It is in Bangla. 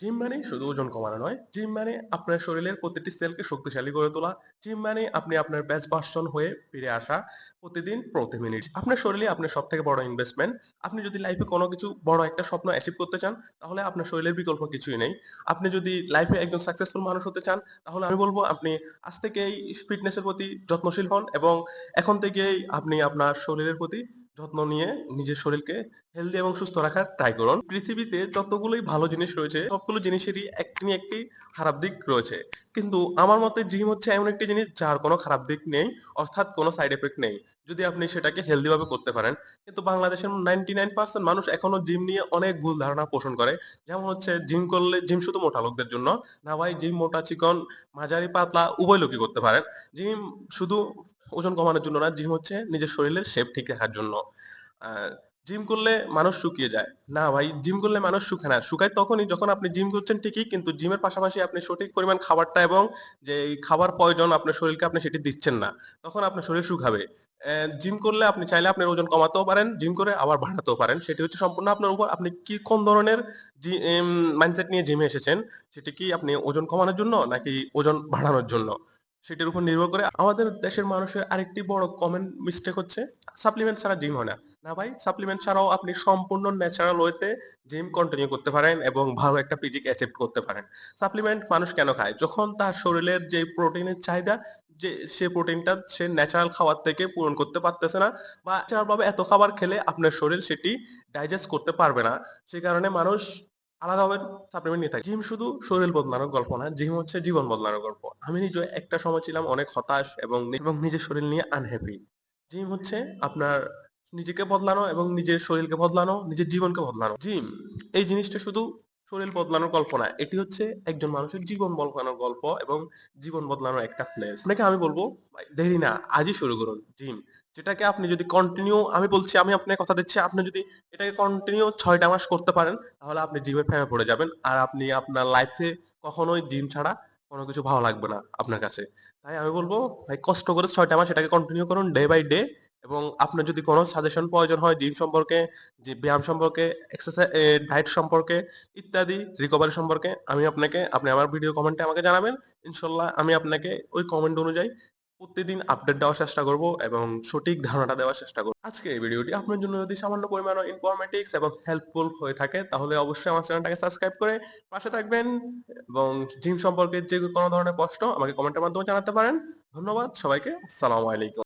জিম মানে শুধু ওজন কমানো নয় জিম মানে আপনার শরীরের প্রতিটি সেলকে শক্তিশালী করে তোলা। জিম মানে আপনি আপনার বেস্ট ভার্সন হয়ে ফিরে আসা প্রতিদিন প্রতি মিনিট আপনার শরীরে আপনার সব থেকে বড় ইনভেস্টমেন্ট আপনি যদি লাইফে কোনো কিছু বড় একটা স্বপ্ন অ্যাচিভ করতে চান, তাহলে আপনার শরীরের বিকল্প কিছুই নেই। আপনি যদি লাইফে একজন সাকসেসফুল মানুষ হতে চান, তাহলে আমি বলব আপনি আজ থেকেই ফিটনেসের প্রতি যত্নশীল হন এবং এখন থেকেই আপনি আপনার শরীরের প্রতি যত্ন নিয়ে নিজের শরীরকে হেলদি এবং সুস্থ রাখার ট্রাই করুন। পৃথিবীতে যতগুলোই ভালো জিনিস রয়েছে, সবগুলো জিনিসেরই একটি একটি খারাপ দিক রয়েছে। কিন্তু আমার মতে জিম হচ্ছে এমন একটি জিনিস যার কোনো খারাপ দিক নেই, অর্থাৎ কোনো সাইড এফেক্ট নেই। যদি আপনি সেটাকে হেলদি ভাবে করতে পারেন, কিন্তু বাংলাদেশের নাইনটি নাইন পার্সেন্ট মানুষ এখনও জিম নিয়ে অনেক ভুল ধারণা পোষণ করে। যেমন হচ্ছে জিম করলে জিম শুধু মোটা লোকদের জন্য, না ভাই জিম মোটা চিকন, মাঝারি পাতলা উভয় লোকই করতে পারেন। জিম শুধু ওজন কমানোর জন্য না জিম হচ্ছে নিজের শরীরের শেপ ঠিক রাখার জন্য। জিম করলে মানুষ শুকিয়ে যায়। না ভাই জিম করলে মানুষ শুকায় না। শুকায় তখনই যখন আপনি জিম করছেন ঠিকই, কিন্তু জিমের পাশাপাশি আপনি সঠিক পরিমাণ খাবারটা এবং যে খাবার প্রয়োজন আপনার শরীরকে আপনি সেটি দিচ্ছেন না, তখন আপনার শরীর শুকাবে। জিম করলে আপনি চাইলে আপনার ওজন কমাতেও পারেন জিম করে আবার বাড়াতেও পারেন। সেটি হচ্ছে সম্পূর্ণ আপনার উপর আপনি কি কোন ধরনের মাইন্ডসেট নিয়ে জিমে এসেছেন, সেটি কি আপনি ওজন কমানোর জন্য নাকি ওজন বাড়ানোর জন্য? সেটার উপর নির্ভর করে আমাদের দেশের মানুষের আরেকটি বড় কমন মিস্টেক হচ্ছে সাপ্লিমেন্ট ছাড়া জিম হয় না। না ভাই সাপ্লিমেন্ট ছাড়াও আপনি সম্পূর্ণ ন্যাচারাল ওয়েতে জিম কন্টিনিউ করতে পারেন এবং ভালো একটা পিজিক অ্যাচিভ করতে পারেন। সাপ্লিমেন্ট মানুষ কেন খায়? যখন তার শরীরের যে প্রোটিনের চাহিদা, যে সে প্রোটিনটা সে ন্যাচারাল খাবার থেকে পূরণ করতে পারতেছে না বা ন্যাচারাল ভাবে এত খাবার খেলে আপনার শরীর সেটি ডাইজেস্ট করতে পারবে না। সে কারণে মানুষ আলাদাভাবে সাপ্লিমেন্ট নিয়ে থাকি। জিম শুধু শরীর বদলানোর গল্প না, জিম হচ্ছে জীবন বদলানোর গল্প। আমি নিজে একটা সময় ছিলাম অনেক হতাশ এবং এবং নিজের শরীর নিয়ে আনহ্যাপি জিম হচ্ছে আপনার নিজেকে বদলানো এবং নিজের শরীরকে বদলানো, নিজের জীবনকে বদলানো। জিম, এই জিনিসটা শুধু শরীর বদলানোর গল্প না, এটি হচ্ছে একজন মানুষের জীবন বদলানোর গল্প এবং জীবন বদলানোর একটা প্লেস আপনাকে আমি বলব, দেরি না, আজই শুরু করুন জিম যেটাকে আপনি যদি কন্টিনিউ আমি বলছি, আমি আপনাকে কথা দিচ্ছি, আপনি যদি এটাকে কন্টিনিউ ছয়টা মাস করতে পারেন, তাহলে আপনি জিমের প্রেমে পড়ে যাবেন আর আপনি আপনার লাইফে কখনোই জিম ছাড়া কোনো কিছু ভালো লাগবে না আপনার কাছে। তাই আমি বলব, ভাই, কষ্ট করে ছয়টা মাস এটাকে কন্টিনিউ করুন ডে বাই ডে এবং আপনার যদি কোনো সাজেশন প্রয়োজন হয় জিম সম্পর্কে, যে ব্যায়াম সম্পর্কে এক্সারসাইজ ডায়েট সম্পর্কে ইত্যাদি রিকভারি সম্পর্কে, আমি আপনাকে, আপনি আমার ভিডিও কমেন্টে আমাকে জানাবেন। ইনশাল্লাহ আমি আপনাকে ওই কমেন্ট অনুযায়ী প্রতিদিন আপডেট দেওয়ার চেষ্টা করব এবং সঠিক ধারণাটা দেওয়ার চেষ্টা করব। আজকে এই ভিডিওটি আপনার জন্য যদি সামান্য পরিমাণ ইনফরমেটিক্স এবং হেল্পফুল হয়ে থাকে, তাহলে অবশ্যই আমার চ্যানেলটাকে সাবস্ক্রাইব করে পাশে থাকবেন এবং জিম সম্পর্কে যে কোনো ধরনের প্রশ্ন আমাকে কমেন্টের মাধ্যমে জানাতে পারেন। ধন্যবাদ, সবাইকে, আসসালামু আলাইকুম।